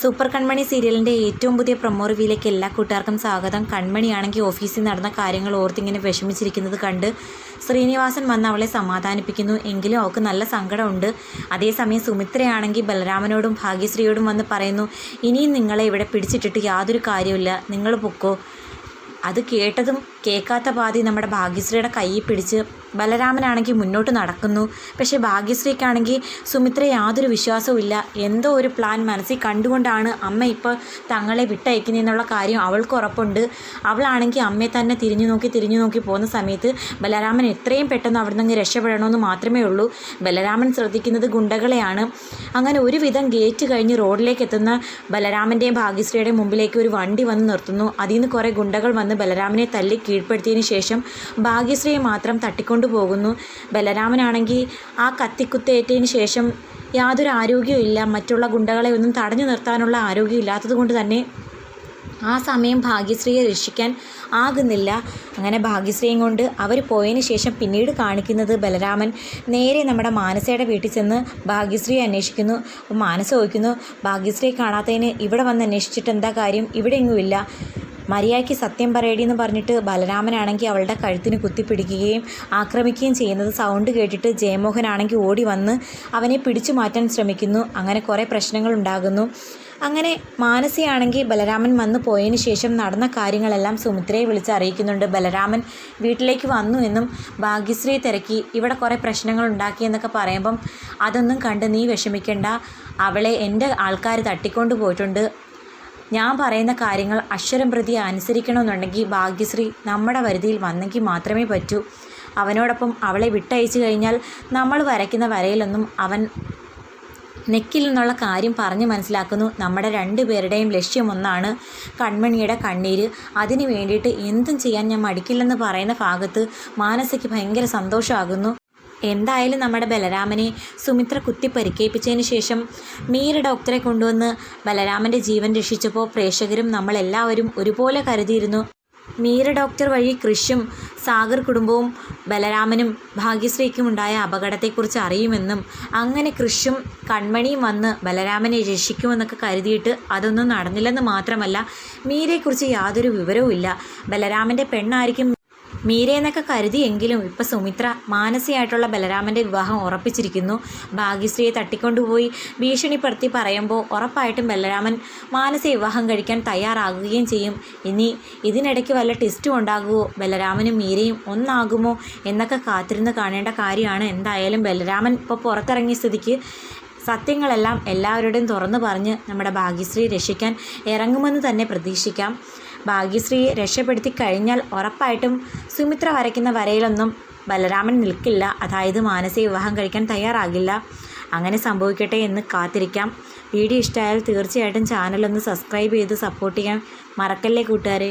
Super കൺമണി സീരിയലിന്റെ ഏറ്റവും പുതിയ പ്രൊമോ റിവ്യൂയിലേക്ക് എല്ലാ കൂട്ടുകാർക്കും സ്വാഗതം. കൺമണിയാണെങ്കിൽ ഓഫീസിൽ നടന്ന കാര്യങ്ങൾ ഓർത്തിങ്ങനെ വിഷമിച്ചിരിക്കുന്നത് കണ്ട് ശ്രീനിവാസൻ വന്ന് അവളെ സമാധാനിപ്പിക്കുന്നു. എങ്കിലും അവൾക്ക് നല്ല സങ്കടമുണ്ട്. അതേസമയം സുമിത്രയാണെങ്കിൽ ബലരാമനോടും ഭാഗ്യശ്രീയോടും വന്ന് പറയുന്നു ഇനിയും നിങ്ങളെ ഇവിടെ പിടിച്ചിട്ടിട്ട് യാതൊരു കാര്യമില്ല നിങ്ങൾ പൊക്കോ. അത് കേട്ടതും കേൾക്കാത്ത പാതി നമ്മുടെ ഭാഗ്യശ്രീയുടെ കൈ പിടിച്ച് ബലരാമനാണെങ്കിൽ മുന്നോട്ട് നടക്കുന്നു. പക്ഷേ ഭാഗ്യശ്രീക്കാണെങ്കിൽ സുമിത്ര യാതൊരു വിശ്വാസവും ഇല്ല എന്തോ ഒരു പ്ലാൻ മനസ്സിൽ കണ്ടുകൊണ്ടാണ് അമ്മ ഇപ്പോൾ തങ്ങളെ വിട്ടയക്കുന്നതെന്നുള്ള കാര്യം അവൾക്ക് ഉറപ്പുണ്ട്. അവളാണെങ്കിൽ അമ്മയെ തന്നെ തിരിഞ്ഞു നോക്കി തിരിഞ്ഞു നോക്കി പോകുന്ന സമയത്ത് ബലരാമൻ എത്രയും പെട്ടെന്ന് അവിടെ നിന്ന് രക്ഷപ്പെടണമെന്ന് മാത്രമേ ഉള്ളൂ. ബലരാമൻ ശ്രദ്ധിക്കുന്നത് ഗുണ്ടകളെയാണ്. അങ്ങനെ ഒരുവിധം ഗേറ്റ് കഴിഞ്ഞ് റോഡിലേക്ക് എത്തുന്ന ബലരാമന്റെയും ഭാഗ്യശ്രീയുടെയും മുമ്പിലേക്ക് ഒരു വണ്ടി വന്ന് നിർത്തുന്നു. അതിൽ നിന്ന് കുറേ ഗുണ്ടകൾ വന്ന് ബലരാമനെ തല്ലി കീഴ്പ്പെടുത്തിയതിന് ശേഷം ഭാഗ്യശ്രീയെ മാത്രം തട്ടിക്കൊണ്ടു പോകുന്നു ബലരാമനാണെങ്കിൽ ആ കത്തിക്കുത്തേറ്റതിന് ശേഷം യാതൊരു ആരോഗ്യവും ഇല്ല. മറ്റുള്ള ഗുണ്ടകളെ ഒന്നും തടഞ്ഞു നിർത്താനുള്ള ആരോഗ്യം ഇല്ലാത്തത് കൊണ്ട് തന്നെ ആ സമയം ഭാഗ്യശ്രീയെ രക്ഷിക്കാൻ ആകുന്നില്ല. അങ്ങനെ ഭാഗ്യശ്രീയും കൊണ്ട് അവർ പോയതിന് ശേഷം പിന്നീട് കാണിക്കുന്നത് ബലരാമൻ നേരെ നമ്മുടെ മാനസയുടെ വീട്ടിൽ ചെന്ന് ഭാഗ്യശ്രീയെ അന്വേഷിക്കുന്നു. മാനസ ചോദിക്കുന്നു ഭാഗ്യശ്രീയെ കാണാത്തതിന് ഇവിടെ വന്ന് അന്വേഷിച്ചിട്ട് എന്താ കാര്യം? ഇവിടെ എങ്ങുമില്ല മര്യാദയ്ക്ക് സത്യം പറയടി എന്ന് പറഞ്ഞിട്ട് ബലരാമനാണെങ്കിൽ അവളുടെ കഴുത്തിന് കുത്തിപ്പിടിക്കുകയും ആക്രമിക്കുകയും ചെയ്യുന്നത് സൗണ്ട് കേട്ടിട്ട് ജയമോഹനാണെങ്കിൽ ഓടി വന്ന് അവനെ പിടിച്ചു മാറ്റാൻ ശ്രമിക്കുന്നു. അങ്ങനെ കുറേ പ്രശ്നങ്ങൾ ഉണ്ടാകുന്നു. അങ്ങനെ മാനസിയാണെങ്കിൽ ബലരാമൻ വന്നു പോയതിന് ശേഷം നടന്ന കാര്യങ്ങളെല്ലാം സുമിത്രയെ വിളിച്ച് അറിയിക്കുന്നുണ്ട്. ബലരാമൻ വീട്ടിലേക്ക് വന്നു എന്നും ഭാഗ്യശ്രീ തിരക്കി ഇവിടെ കുറേ പ്രശ്നങ്ങൾ ഉണ്ടാക്കിയെന്നൊക്കെ പറയുമ്പം അതൊന്നും കണ്ട് നീ വിഷമിക്കേണ്ട. അവളെ എന്റെ ആൾക്കാർ തട്ടിക്കൊണ്ട് പോയിട്ടുണ്ട്. ഞാൻ പറയുന്ന കാര്യങ്ങൾ അക്ഷരം പ്രതി അനുസരിക്കണമെന്നുണ്ടെങ്കിൽ ഭാഗ്യശ്രീ നമ്മുടെ വരുതിയിൽ വന്നെങ്കിൽ മാത്രമേ പറ്റൂ. അവനോടൊപ്പം അവളെ വിട്ടയച്ചു കഴിഞ്ഞാൽ നമ്മൾ വരയ്ക്കുന്ന വരയിലൊന്നും അവൻ നെക്കിൽ നിന്നുള്ള കാര്യം പറഞ്ഞു മനസ്സിലാക്കുന്നു. നമ്മുടെ രണ്ടുപേരുടെയും ലക്ഷ്യം ഒന്നാണ് കൺമണിയുടെ കണ്ണീര്. അതിനു വേണ്ടിയിട്ട് എന്തും ചെയ്യാൻ ഞാൻ മടിക്കില്ലെന്ന് പറയുന്ന ഭാഗത്ത് മാനസയ്ക്ക് ഭയങ്കര സന്തോഷമാകുന്നു. എന്തായാലും നമ്മുടെ ബലരാമനെ സുമിത്ര കുത്തി പരിക്കേൽപ്പിച്ചതിന് ശേഷം മീര ഡോക്ടറെ കൊണ്ടുവന്ന് ബലരാമന്റെ ജീവൻ രക്ഷിച്ചപ്പോൾ പ്രേക്ഷകരും നമ്മളെല്ലാവരും ഒരുപോലെ കരുതിയിരുന്നു. മീര ഡോക്ടർ വഴി കൃഷും സാഗർ കുടുംബവും ബലരാമനും ഭാഗ്യശ്രീക്കും ഉണ്ടായ അപകടത്തെക്കുറിച്ച് അറിയുമെന്നും അങ്ങനെ കൃഷും കൺമണിയും വന്ന് ബലരാമനെ രക്ഷിക്കുമെന്നൊക്കെ കരുതിയിട്ട് അതൊന്നും നടന്നില്ലെന്ന് മാത്രമല്ല മീരയെക്കുറിച്ച് യാതൊരു വിവരവും ഇല്ല ബലരാമന്റെ പെണ്ണായിരിക്കും മീരയെന്നൊക്കെ കരുതിയെങ്കിലും ഇപ്പം സുമിത്ര മാനസികമായിട്ടുള്ള ബലരാമന്റെ വിവാഹം ഉറപ്പിച്ചിരിക്കുന്നു. ഭാഗ്യശ്രീയെ തട്ടിക്കൊണ്ടുപോയി ഭീഷണിപ്പെടുത്തി പറയുമ്പോൾ ഉറപ്പായിട്ടും ബലരാമൻ മാനസിക വിവാഹം കഴിക്കാൻ തയ്യാറാകുകയും ചെയ്യും. ഇനി ഇതിനിടയ്ക്ക് വല്ല ടെസ്റ്റും ഉണ്ടാകുമോ ബലരാമനും മീരയും ഒന്നാകുമോ? എന്നൊക്കെ കാത്തിരുന്ന് കാണേണ്ട കാര്യമാണ്. എന്തായാലും ബലരാമൻ ഇപ്പോൾ പുറത്തിറങ്ങിയ സ്ഥിതിക്ക് സത്യങ്ങളെല്ലാം എല്ലാവരുടെയും തുറന്നു പറഞ്ഞ് നമ്മുടെ ഭാഗ്യശ്രീ രക്ഷിക്കാൻ ഇറങ്ങുമെന്ന് തന്നെ പ്രതീക്ഷിക്കാം. ഭാഗ്യശ്രീയെ രക്ഷപ്പെടുത്തി കഴിഞ്ഞാൽ ഉറപ്പായിട്ടും സുമിത്ര വരയ്ക്കുന്ന വരയിലൊന്നും ബലരാമൻ നിൽക്കില്ല. അതായത് മാനസിക വിവാഹം കഴിക്കാൻ തയ്യാറാകില്ല. അങ്ങനെ സംഭവിക്കട്ടെ എന്ന് കാത്തിരിക്കാം. വീഡിയോ ഇഷ്ടമായാൽ തീർച്ചയായിട്ടും ചാനലൊന്ന് സബ്സ്ക്രൈബ് ചെയ്ത് സപ്പോർട്ട് ചെയ്യാൻ മറക്കല്ലേ കൂട്ടുകാരെ.